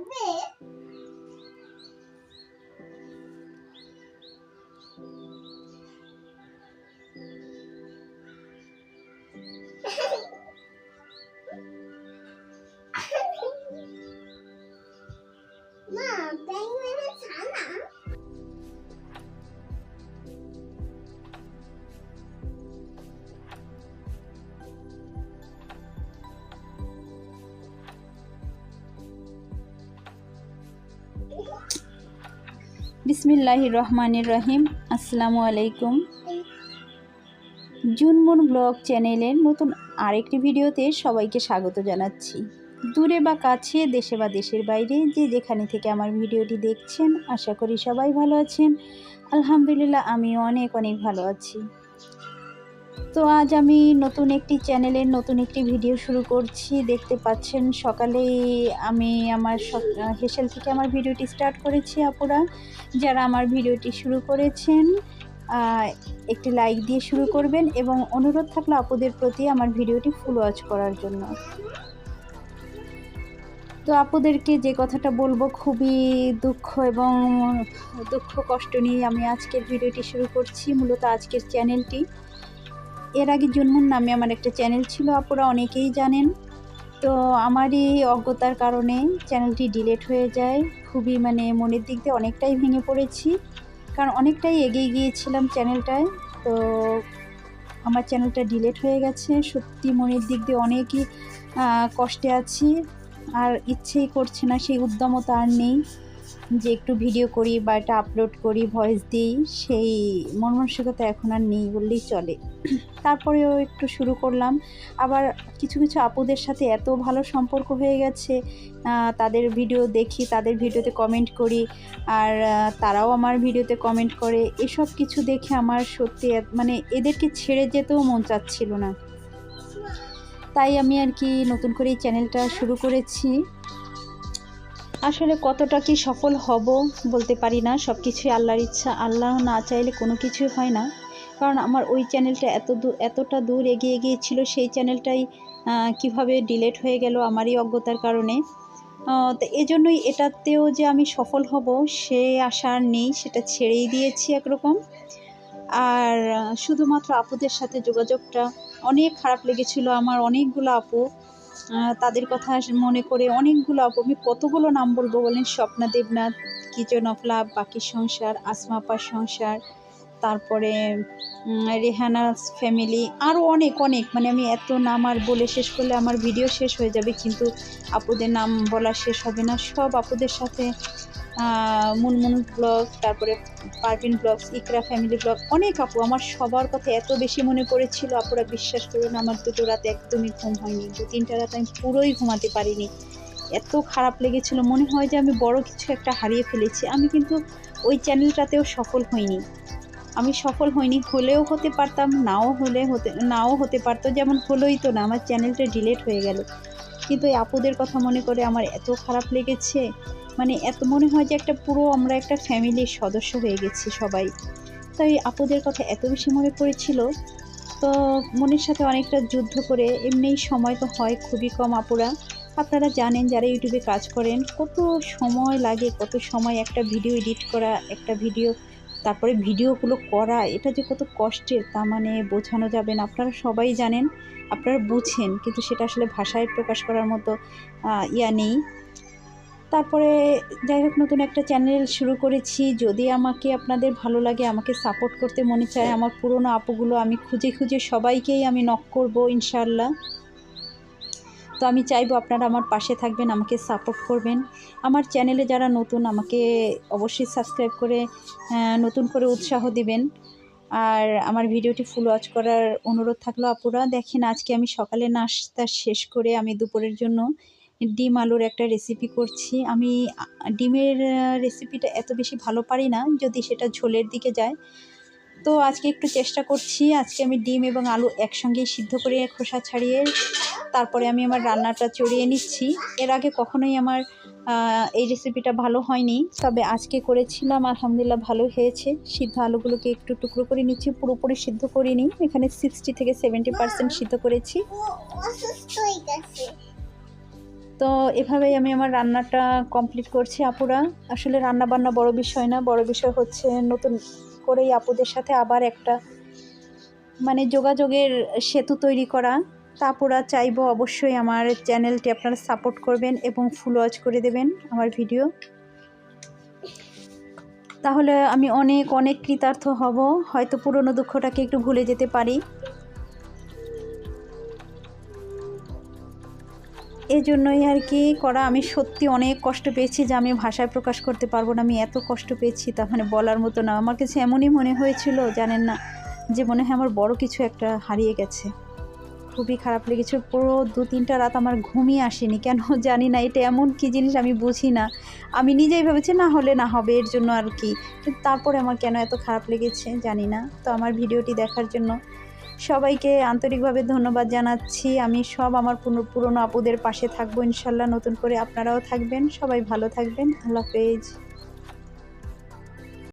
with Hehehe বিসমিল্লাহ রহমানির রহিম। আসসালামু আলাইকুম। জুনমুন ব্লগ চ্যানেলের নতুন আরেকটি ভিডিওতে সবাইকে স্বাগত জানাচ্ছি। দূরে বা কাছে, দেশে বা দেশের বাইরে, যে যেখানে থেকে আমার ভিডিওটি দেখছেন, আশা করি সবাই ভালো আছেন। আলহামদুলিল্লাহ আমি অনেক অনেক ভালো আছি। তো আজ আমি নতুন একটি চ্যানেলের নতুন একটি ভিডিও শুরু করছি। দেখতে পাচ্ছেন সকালেই আমি আমার হেসেল থেকে আমার ভিডিওটি স্টার্ট করেছি আপুরা। যারা আমার ভিডিওটি শুরু করেছেন একটি লাইক দিয়ে শুরু করবেন এবং অনুরোধ থাকলে আপুদের প্রতি আমার ভিডিওটি ফুল ওয়াচ করার জন্য। তো আপুদেরকে যে কথাটা বলব, খুবই দুঃখ এবং দুঃখ কষ্ট নিয়ে আমি আজকের ভিডিওটি শুরু করছি। মূলত আজকের চ্যানেলটি এর আগে জন্মুন নামে আমার একটা চ্যানেল ছিল, আপুরা অনেকেই জানেন। তো আমারই অজ্ঞতার কারণে চ্যানেলটি ডিলেট হয়ে যায়। খুবই মানে মনের দিক দিয়ে অনেকটাই ভেঙে পড়েছি, কারণ অনেকটাই এগিয়ে গিয়েছিলাম চ্যানেলটায়। তো আমার চ্যানেলটা ডিলেট হয়ে গেছে। সত্যি মনের দিক দিয়ে অনেকই কষ্টে আছি। আর ইচ্ছেই করছে না, সেই উদ্যমতা আর নেই। যে একটু ভিডিও করি বা এটা আপলোড করি ভয়েস দিই, সেই মন মানসিকতা এখন আর নেই বললেই চলে। তারপরেও একটু শুরু করলাম। আবার কিছু কিছু আপুদের সাথে এত ভালো সম্পর্ক হয়ে গেছে তাদের ভিডিও দেখি, তাদের ভিডিওতে কমেন্ট করি, আর তারাও আমার ভিডিওতে কমেন্ট করে। এসব কিছু দেখে আমার সত্যি মানে এদেরকে ছেড়ে যেতেও মন চাচ্ছিল না। তাই আমি আর কি নতুন করে এই চ্যানেলটা শুরু করেছি। আসলে কতটা কি সফল হব বলতে পারি না সব কিছুই আল্লাহর ইচ্ছা। আল্লাহ না চাইলে কোনো কিছুই হয় না। কারণ আমার ওই চ্যানেলটা এত দূর, এতটা দূর এগিয়ে গিয়েছিল, সেই চ্যানেলটাই কীভাবে ডিলেট হয়ে গেল আমারই অজ্ঞতার কারণে। তো এজন্যই এটাতেও যে আমি সফল হব, সে আশা আর নেই, সেটা ছেড়েই দিয়েছি একরকম। আর, শুধুমাত্র আপুদের সাথে যোগাযোগটা অনেক খারাপ লেগেছিল, আমার অনেকগুলো আপু। তাদের কথা মনে করে অনেকগুলো আপু আমি কতগুলো নাম বলব বলেন? Swapna Debnath, kitchen of love, বাকি সংসার আসমাপার সংসার, তারপরে রেহানাস ফ্যামিলি আরও অনেক অনেক। মানে আমি এত নাম আর বলে শেষ করলে আমার ভিডিও শেষ হয়ে যাবে, কিন্তু আপুদের নাম বলা শেষ হবে না। সব আপুদের সাথে মুনমুন ব্লগ তারপরে Parvin blog Iqra family blog অনেক আপু, আমার সবার কথা এত বেশি মনে পড়েছিল। আপুরা বিশ্বাস করুন, আমার দুটো রাত একদমই ঘুম হয়নি। দু, তিনটা রাত আমি পুরোই ঘুমাতে পারিনি। এত খারাপ লেগেছিল, মনে হয় যে আমি বড় কিছু একটা হারিয়ে ফেলেছি। আমি কিন্তু ওই চ্যানেলটাতেও সফল হইনি। আমি সফল হইনি, হলেও হতে পারতাম, নাও হলে হতে, নাও হতে পারতো, যেমন হলোই তো না, আমার চ্যানেলটা ডিলেট হয়ে গেল। কিন্তু এই আপুদের কথা মনে করে আমার এত খারাপ লেগেছে। মানে এত মনে হয় যে একটা পুরো আমরা একটা ফ্যামিলির সদস্য হয়ে গেছি সবাই। তাই আপুদের কথা এত বেশি মনে পড়েছিল। তো মনের সাথে অনেকটা যুদ্ধ করে এমনিই সময় তো হয় খুবই কম আপুরা। আপনারা জানেন যারা ইউটিউবে কাজ করেন, কত সময় লাগে, কত সময় একটা ভিডিও এডিট করা, একটা ভিডিও, তারপরে ভিডিওগুলো করা, এটা যে কত কষ্টের, তা মানে বোঝানো যাবে না। আপনারা সবাই জানেন, আপনারা বুঝেন, কিন্তু সেটা আসলে ভাষায় প্রকাশ করার মতো ইয়া নেই। তারপরে যাই হোক নতুন একটা চ্যানেল শুরু করেছি। যদি আমাকে আপনাদের ভালো লাগে, আমাকে সাপোর্ট করতে মনে চায়, আমার পুরনো আপুগুলো, আমি খুঁজে খুঁজে সবাইকেই আমি নক করব ইনশাল্লাহ তো আমি চাইব আপনারা আমার পাশে থাকবেন, আমাকে সাপোর্ট করবেন। আমার চ্যানেলে যারা নতুন, আমাকে অবশ্যই সাবস্ক্রাইব করে নতুন করে উৎসাহ দিবেন। আর আমার ভিডিওটি ফুল ওয়াচ করার অনুরোধ থাকল আপুরা। দেখেন, আজকে আমি সকালে নাস্তা শেষ করে আমি দুপুরের জন্য ডিম আলুর একটা রেসিপি করছি। আমি, ডিমের রেসিপিটা এত বেশি ভালো পারি না, যদি সেটা ঝোলের দিকে যায়। তো আজকে একটু চেষ্টা করছি, আজকে আমি ডিম এবং আলু একসঙ্গেই সিদ্ধ করে খোসা ছাড়িয়ে, তারপরে আমি আমার রান্নাটা চড়িয়ে নিচ্ছি। এর আগে কখনোই আমার এই রেসিপিটা ভালো হয়নি। তবে আজকে করেছিলাম, আলহামদুলিল্লাহ ভালো হয়েছে। সিদ্ধ আলুগুলোকে একটু টুকরো করে নিচ্ছি, পুরোপুরি সিদ্ধ করিনি। এখানে সিক্সটি থেকে সেভেন্টি পার্সেন্ট সিদ্ধ করেছি। তো এভাবেই আমি আমার রান্নাটা কমপ্লিট করছি, আপুরা। আসলে রান্না বান্না বড় বিষয় না, বড় বিষয় হচ্ছে নতুন করেই আপুদের সাথে আবার একটা মানে যোগাযোগের সেতু তৈরি করা। তা আপুরা চাইব অবশ্যই আমার চ্যানেলটি আপনারা সাপোর্ট করবেন এবং ফুল ওয়াচ করে দেবেন আমার ভিডিও তাহলে আমি অনেক অনেক কৃতার্থ হব, হয়তো পুরনো দুঃখটাকে একটু ভুলে যেতে পারি। এই জন্যই আর কি করা। আমি সত্যি অনেক কষ্ট পেয়েছি যে আমি ভাষায় প্রকাশ করতে পারব না। আমি এত কষ্ট পেয়েছি তা মানে বলার মতো না। আমার কাছে এমনই মনে হয়েছিল, জানেন না, যে মনে হয় আমার বড় কিছু একটা হারিয়ে গেছে। খুবই খারাপ লেগেছিল। পুরো দু তিনটা রাত আমার ঘুমিয়ে আসেনি। কেন জানি না, এটা এমন কী জিনিস আমি বুঝি না। আমি নিজেই ভেবেছি না হলে না হবে, এর জন্য আর কি। তারপরে আমার কেন এত খারাপ লেগেছে জানি না। তো আমার ভিডিওটি দেখার জন্য সবাইকে আন্তরিকভাবে ধন্যবাদ জানাচ্ছি। আমি সব আমার পুরনো আপুদের পাশে থাকব ইনশাল্লাহ। নতুন করে আপনারাও থাকবেন। সবাই ভালো থাকবেন। আল্লাহ হাফেজ।